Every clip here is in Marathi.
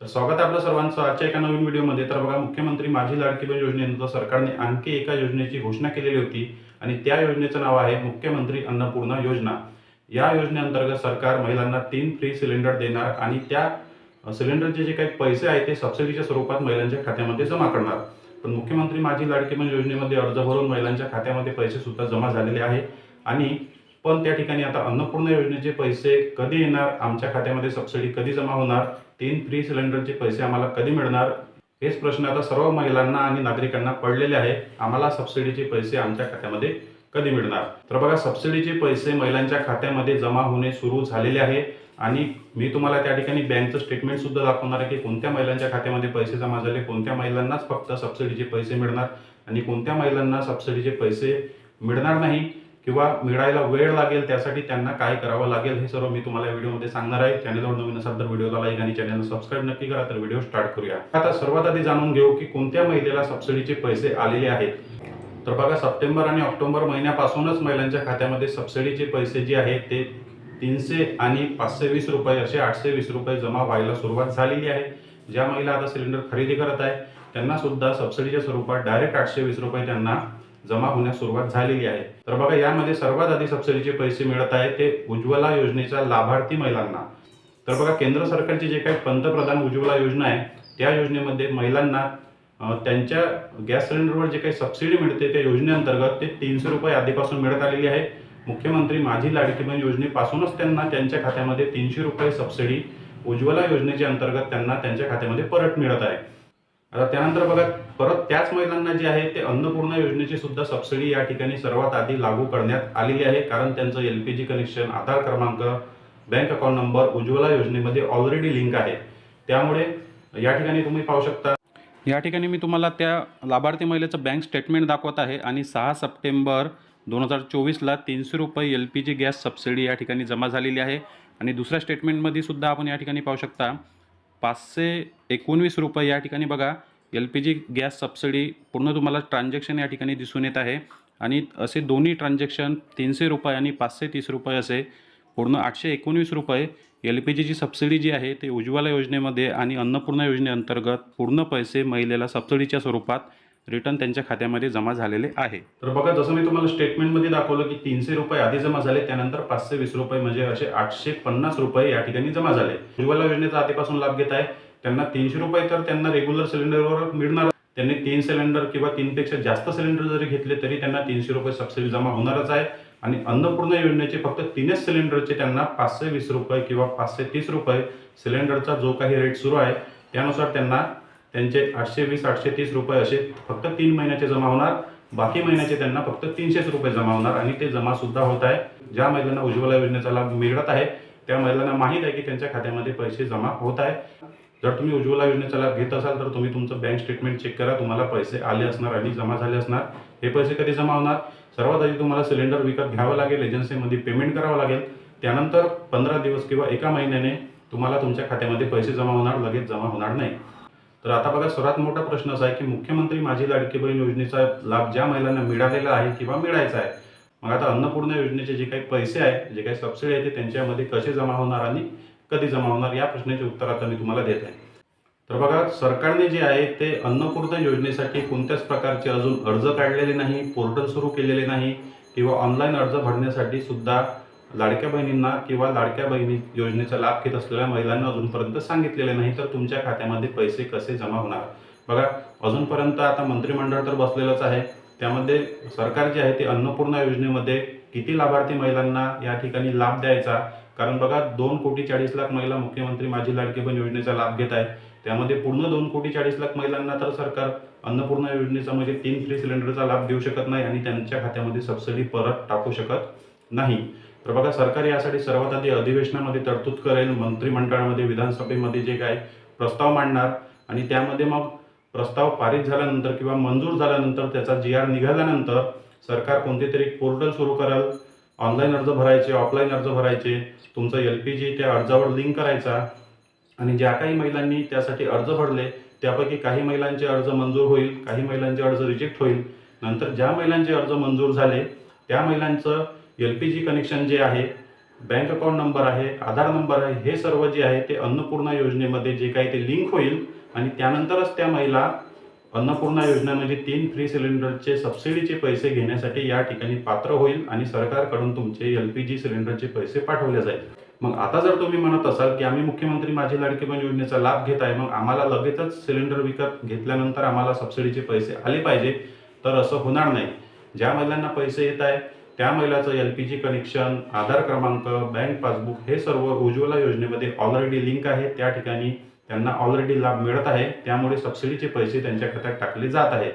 तर स्वागत आहे आपलं सर्वांचं. आजच्या एका नवीन व्हिडिओमध्ये. तर बघा मुख्यमंत्री माझी लाडकी बहीण योजनेनंतर सरकारने आणखी एका योजनेची घोषणा केलेली होती आणि त्या योजनेचं नाव आहे मुख्यमंत्री अन्नपूर्णा योजना. या योजनेअंतर्गत सरकार महिलांना तीन फ्री सिलेंडर देणार आणि त्या सिलेंडरचे जे काही पैसे आहेत ते सबसिडीच्या स्वरूपात महिलांच्या खात्यामध्ये जमा करणार. पण मुख्यमंत्री माझी लाडकी बहीण योजनेमध्ये अर्ज भरून महिलांच्या खात्यामध्ये पैसे सुद्धा जमा झालेले आहे. आणि पण त्या ठिकाणी आता अन्नपूर्णा योजनेचे पैसे कधी येणार? आमच्या खात्यामध्ये सबसिडी कधी जमा होणार? तीन फ्री सिलेंडरचे पैसे आम्हाला कधी मिळणार? हेच प्रश्न आता सर्व महिलांना आणि नागरिकांना पडलेले आहे. आम्हाला सबसिडीचे पैसे आमच्या खात्यामध्ये कधी मिळणार? तर बघा सबसिडीचे पैसे महिलांच्या खात्यामध्ये जमा होणे सुरू झालेले आहे. आणि मी तुम्हाला त्या ठिकाणी बँकचं स्टेटमेंट सुद्धा दाखवणार आहे की कोणत्या महिलांच्या खात्यामध्ये पैसे जमा झाले कोणत्या महिलांनाच फक्त सबसिडीचे पैसे मिळणार आणि कोणत्या महिलांना सबसिडीचे पैसे मिळणार नाही. किंवा मिळायला वेळ लागेल त्यासाठी त्यांना काय करावं लागेल हे सर्व मी तुम्हाला या व्हिडिओमध्ये सांगणार आहे. चॅनलवर नवीन असाल तर व्हिडिओला लाईक आणि चॅनलला सबस्क्राईब नक्की करा. तर व्हिडिओ स्टार्ट करूया. आता सर्वात आधी जाणून घेऊ की कोणत्या महिलेला सबसिडीचे पैसे आलेले आहेत? तर बघा सप्टेंबर आणि ऑक्टोबर महिन्यापासूनच महिलांच्या खात्यामध्ये सबसिडीचे पैसे जे आहेत ते तीनशे आणि पाचशे वीस रुपये असे आठशे वीस रुपये जमा व्हायला सुरुवात झालेली आहे. ज्या महिला आता सिलेंडर खरेदी करत आहे त्यांना सुद्धा सबसिडीच्या स्वरूपात डायरेक्ट आठशे वीस रुपये त्यांना जमा होण्यास सुरुवात झालेली आहे. तर बघा यामध्ये सर्वात आधी सबसिडीचे पैसे मिळत आहेत ते उज्ज्वला योजनेच्या लाभार्थी महिलांना. तर बघा केंद्र सरकारची जे काही पंतप्रधान उज्ज्वला योजना आहे त्या योजनेमध्ये महिलांना त्यांच्या गॅस सिलेंडरवर जे काही सबसिडी मिळते त्या योजनेअंतर्गत ते तीनशे रुपये आधीपासून मिळत आलेली आहे. मुख्यमंत्री माझी लाडकी बहीण योजनेपासूनच त्यांना त्यांच्या खात्यामध्ये तीनशे रुपये सबसिडी उज्ज्वला योजनेच्या अंतर्गत त्यांना त्यांच्या खात्यामध्ये परत मिळत आहे. आता त्यानंतर बघा परत त्याच महिलांना जे आहे ते अन्नपूर्णा योजनेची सुद्धा सबसिडी या ठिकाणी सर्वात आधी लागू करण्यात आलेली आहे. कारण त्यांचं L P G connection Aadhaar क्रमांक बँक अकाउंट नंबर उज्ज्वला योजनेमध्ये ऑलरेडी लिंक आहे. त्यामुळे या ठिकाणी तुम्ही पाहू शकता. या ठिकाणी मी तुम्हाला त्या लाभार्थी महिलेचं बँक स्टेटमेंट दाखवत आहे आणि सहा सप्टेंबर दोन हजार चोवीसला तीनशे रुपये L P G gas subsidy या ठिकाणी जमा झालेली आहे. आणि दुसऱ्या स्टेटमेंटमध्ये सुद्धा आपण या ठिकाणी पाहू शकता. पाचशे एकोणवीस रुपये या ठिकाणी बघा L P G gas subsidy पूर्ण तुम्हाला ट्रान्झॅक्शन या ठिकाणी दिसून येत आहे. आणि असे दोन्ही ट्रान्झॅक्शन तीनशे रुपये आणि पाचशे तीस रुपये असे पूर्ण आठशे एकोणवीस रुपये एल पी जीची सबसिडी जी आहे ते उज्ज्वला योजनेमध्ये आणि अन्नपूर्णा योजनेअंतर्गत पूर्ण पैसे महिलेला सबसिडीच्या स्वरूपात रिटर्न त्यांच्या खात्यामध्ये जमा झालेले आहे. तर बघा जसं मी तुम्हाला स्टेटमेंटमध्ये दाखवलं की तीनशे रुपये आधी जमा झाले त्यानंतर पाचशे वीस रुपये म्हणजे असे आठशे पन्नास रुपये या ठिकाणी जमा झाले. उज्ज्वला योजनेचा आधीपासून लाभ घेत आहे. त्यांना तीनशे रुपये तर त्यांना रेग्युलर सिलेंडरवर मिळणार. त्यांनी तीन सिलेंडर किंवा तीनपेक्षा जास्त सिलेंडर जरी घेतले तरी त्यांना तीनशे रुपये सबसिडी जमा होणारच आहे. आणि अन्नपूर्णा योजनेचे फक्त तीनच सिलेंडरचे त्यांना पाचशे वीस रुपये किंवा पाचशे तीस रुपये सिलेंडरचा जो काही रेट सुरू आहे त्यानुसार त्यांना त्यांचे आठशे वीस आठशे तीस रुपये असे फक्त तीन महिन्याचे जमा होणार. बाकी महिन्याचे त्यांना फक्त तीनशेच रुपये जमा होणार आणि ते जमा सुद्धा होत आहे. ज्या महिलांना उज्ज्वला योजनेचा लाभ मिळत आहे त्या महिलांना माहीत आहे की त्यांच्या खात्यामध्ये पैसे जमा होत आहे. जर तुम्ही उज्ज्वला योजनेचा लाभ घेत असाल तर तुम्ही तुमचं बँक स्टेटमेंट चेक करा. तुम्हाला पैसे आले असणार आणि जमा झाले असणार. हे पैसे कधी जमा होणार? सर्वात आधी तुम्हाला सिलेंडर विकत घ्यावं लागेल एजन्सीमध्ये पेमेंट करावं लागेल. त्यानंतर पंधरा दिवस किंवा एका महिन्याने तुम्हाला तुमच्या खात्यामध्ये पैसे जमा होणार लगेच जमा होणार नाही. तर आता बघा सर्वात मोठा प्रश्न असा आहे की मुख्यमंत्री माझी लाडकी बहीण योजनेचा लाभ ज्या महिलांना मिळालेला आहे किंवा मिळायचा आहे मग आता अन्नपूर्णा योजनेचे जे काही पैसे आहे जे काही सबसिडी आहे ते त्यांच्यामध्ये कसे जमा होणार आणि कधी जमा होणार या प्रश्नाचे उत्तर आता मी तुम्हाला देत आहे. तर बघा सरकारने जे आहे ते अन्नपूर्णा योजनेसाठी कोणत्याच प्रकारचे अजून अर्ज काढलेले नाही पोर्टल सुरू केलेले नाही किंवा ऑनलाईन अर्ज भरण्यासाठी सुद्धा लाडक्या बहिणींना किंवा लाडक्या बहिणी योजनेचा लाभ घेत असलेल्या महिलांना अजूनपर्यंत सांगितलेले नाही तर तुमच्या खात्यामध्ये पैसे कसे जमा होणार? बघा अजूनपर्यंत आता मंत्रिमंडळ तर बसलेलंच आहे. त्यामध्ये सरकार जे आहे ते अन्नपूर्णा योजनेमध्ये किती लाभार्थी महिलांना या ठिकाणी लाभ द्यायचा? कारण बघा दोन कोटी चाळीस लाख महिला मुख्यमंत्री माझी लाडकी बहीण योजनेचा लाभ घेत आहे त्यामध्ये पूर्ण दोन कोटी चाळीस लाख महिलांना तर सरकार अन्नपूर्णा योजनेचा म्हणजे तीन फ्री सिलेंडरचा लाभ देऊ शकत नाही आणि त्यांच्या खात्यामध्ये सबसिडी परत टाकू शकत नाही. तर बघा सरकार यासाठी सर्वात आधी अधिवेशनामध्ये तरतूद करेल मंत्रिमंडळामध्ये विधानसभेमध्ये जे काय प्रस्ताव मांडणार आणि त्यामध्ये मग प्रस्ताव पारित झाल्यानंतर किंवा मंजूर झाल्यानंतर त्याचा जी आर निघाल्यानंतर सरकार कोणते तरी पोर्टल सुरू करेल. ऑनलाईन अर्ज भरायचे ऑफलाईन अर्ज भरायचे तुमचं एल पी जी त्या अर्जावर लिंक करायचा आणि ज्या काही महिलांनी त्यासाठी अर्ज भरले त्यापैकी काही महिलांचे अर्ज मंजूर होईल काही महिलांचे अर्ज रिजेक्ट होईल. नंतर ज्या महिलांचे अर्ज मंजूर झाले त्या महिलांचं एल पी जी कनेक्शन जे आहे बँक अकाउंट नंबर आहे आधार नंबर आहे हे सर्व जे आहे ते अन्नपूर्णा योजनेमध्ये जे काही ते लिंक होईल आणि त्यानंतरच त्या महिला अन्नपूर्णा योजना म्हणजे तीन फ्री सिलेंडरचे सबसिडीचे पैसे घेण्यासाठी या ठिकाणी पात्र होईल आणि सरकारकडून तुमचे एल पी जी सिलेंडरचे पैसे पाठवले जाईल. मग आता जर तुम्ही म्हणत असाल की आम्ही मुख्यमंत्री माझी लाडकी बहीण योजनेचा लाभ घेत आहे मग आम्हाला लगेचच सिलेंडर विकत घेतल्यानंतर आम्हाला सबसिडीचे पैसे आले पाहिजे तर असं होणार नाही. ज्या महिलांना पैसे येत आहे त्या महिलाचं L P G connection Aadhaar क्रमांक बँक पासबुक हे सर्व उज्ज्वला योजनेमध्ये ऑलरेडी लिंक आहे. त्या ठिकाणी त्यांना ऑलरेडी लाभ मिळत आहे. त्यामुळे सबसिडीचे पैसे त्यांच्या खात्यात टाकले जात आहे.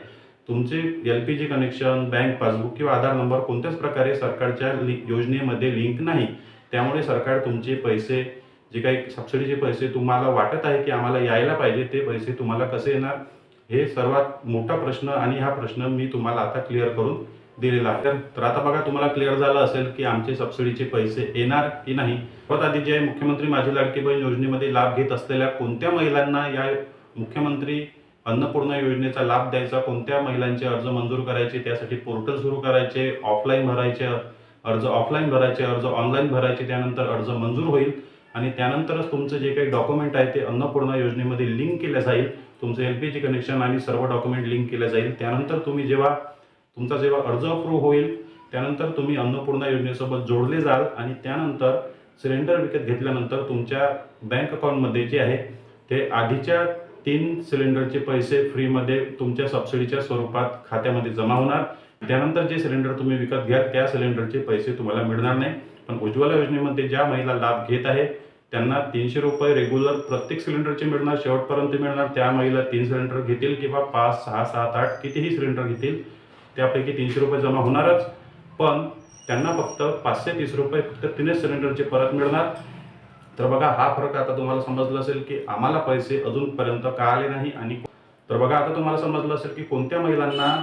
तुमचे L P G connection bank passbook किंवा आधार नंबर कोणत्याच प्रकारे सरकारच्या लि योजनेमध्ये लिंक नाही. त्यामुळे सरकार तुमचे पैसे जे काही सबसिडीचे पैसे तुम्हाला वाटत आहे की आम्हाला यायला पाहिजे ते पैसे तुम्हाला कसे येणार? हे सर्वात मोठा प्रश्न आणि हा प्रश्न मी तुम्हाला आता क्लिअर करून दिलेला आहे तर- आता बघा तुम्हाला क्लिअर झालं असेल की आमचे सबसिडीचे पैसे येणार की नाही? परत आधी जे मुख्यमंत्री माझी लाडकी बहीण योजनेमध्ये लाभ घेत असलेल्या कोणत्या महिलांना या मुख्यमंत्री अन्नपूर्णा योजनेचा लाभ द्यायचा? कोणत्या महिलांचे अर्ज मंजूर करायचे? त्यासाठी पोर्टल सुरू करायचे ऑफलाईन भरायचे अर्ज ऑफलाईन भरायचे अर्ज ऑनलाईन भरायचे त्यानंतर अर्ज मंजूर होईल. आणि त्यानंतरच तुमचं जे काही डॉक्युमेंट आहे ते अन्नपूर्णा योजनेमध्ये लिंक केलं जाईल. तुमचं एल पी जी कनेक्शन आणि सर्व डॉक्युमेंट लिंक केलं जाईल. त्यानंतर तुम्ही जेव्हा तुमचा जेव्हा अर्ज अप्रूव्ह होईल त्यानंतर तुम्ही अन्नपूर्णा योजनेसोबत जोडले जाल आणि त्यानंतर सिलेंडर विकत घेतल्यानंतर तुमच्या बँक अकाउंटमध्ये जे आहे ते आधीच्या तीन सिलेंडरचे पैसे फ्रीमध्ये तुमच्या सबसिडीच्या स्वरूपात खात्यामध्ये जमा होणार. त्यानंतर जे सिलेंडर तुम्ही विकत घ्याल त्या सिलेंडरचे पैसे तुम्हाला मिळणार नाही. पण उज्ज्वला योजनेमध्ये ज्या महिला लाभ घेत आहे त्यांना तीनशे रुपये रेग्युलर प्रत्येक सिलेंडरचे मिळणार शेवटपर्यंत मिळणार. त्या महिला तीन सिलेंडर घेतील किंवा पाच सहा सात आठ कितीही सिलेंडर घेतील. त्यापैकी तीनशे रुपये जमा होणारच. पण त्यांना फक्त पाचशे तीस रुपये फक्त तीनच सिलेंडरचे परत मिळणार. तर बघा हा फरक आता तुम्हाला समजलं असेल की आम्हाला पैसे अजूनपर्यंत का आले नाही आणि तर बघा आता तुम्हाला समजलं असेल की कोणत्या महिलांना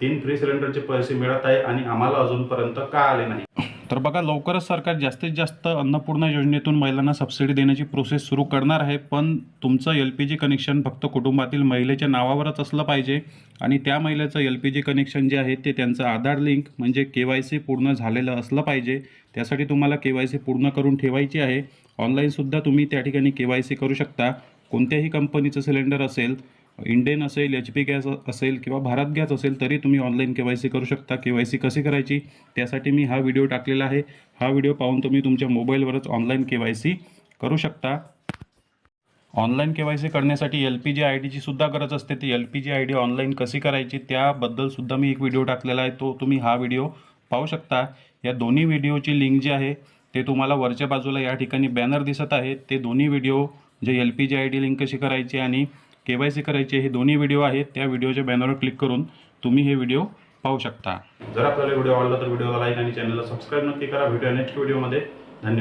तीन फ्री सिलेंडरचे पैसे मिळत आहे आणि आम्हाला अजूनपर्यंत का आले नाही. तर बघा लवकरच सरकार जास्तीत जास्त अन्नपूर्णा योजनेतून महिलांना सबसिडी देण्याची प्रोसेस सुरू करणार आहे पण तुमचं एल पी जी कनेक्शन फक्त कुटुंबातील महिलेच्या नावावरच असलं पाहिजे आणि त्या महिलेचं एल पी जी कनेक्शन जे आहे ते त्यांचं आधार लिंक म्हणजे के वाय सी पूर्ण झालेलं असलं पाहिजे. त्यासाठी तुम्हाला के वाय सी पूर्ण करून ठेवायची आहे. ऑनलाईनसुद्धा तुम्ही त्या ठिकाणी के वाय सी करू शकता. कोणत्याही कंपनीचं सिलेंडर असेल इंडेन असेल एच पी गॅस असेल किंवा भारत गॅस असेल तरी तुम्ही ऑनलाईन के वाय सी करू शकता. के वाय सी कशी करायची? त्यासाठी मी हा व्हिडिओ टाकलेला आहे. हा व्हिडिओ पाहून तुम्ही तुमच्या मोबाईलवरच ऑनलाईन के वाय सी करू शकता. ऑनलाईन के वाय सी करण्यासाठी एल पी जी आय डीची सुद्धा गरज असते. ती L P G I D online कशी करायची त्याबद्दलसुद्धा मी एक व्हिडिओ टाकलेला आहे. तो तुम्ही हा व्हिडिओ पाहू शकता. या दोन्ही व्हिडिओची लिंक जी आहे ते तुम्हाला वरच्या बाजूला या ठिकाणी बॅनर दिसत आहे. ते दोन्ही व्हिडिओ जे L P G I D link कशी करायची आणि के वाय सी करायचे हे दोन्ही व्हिडिओ आहेत त्या व्हिडिओच्या बॅनरवर क्लिक करून तुम्ही हे व्हिडिओ पाहू शकता. जर आपल्याला व्हिडिओ आवडला तर व्हिडिओला लाईक आणि चॅनलला सबस्क्राईब नक्की करा. व्हिडिओ नेक्स्ट व्हिडिओमध्ये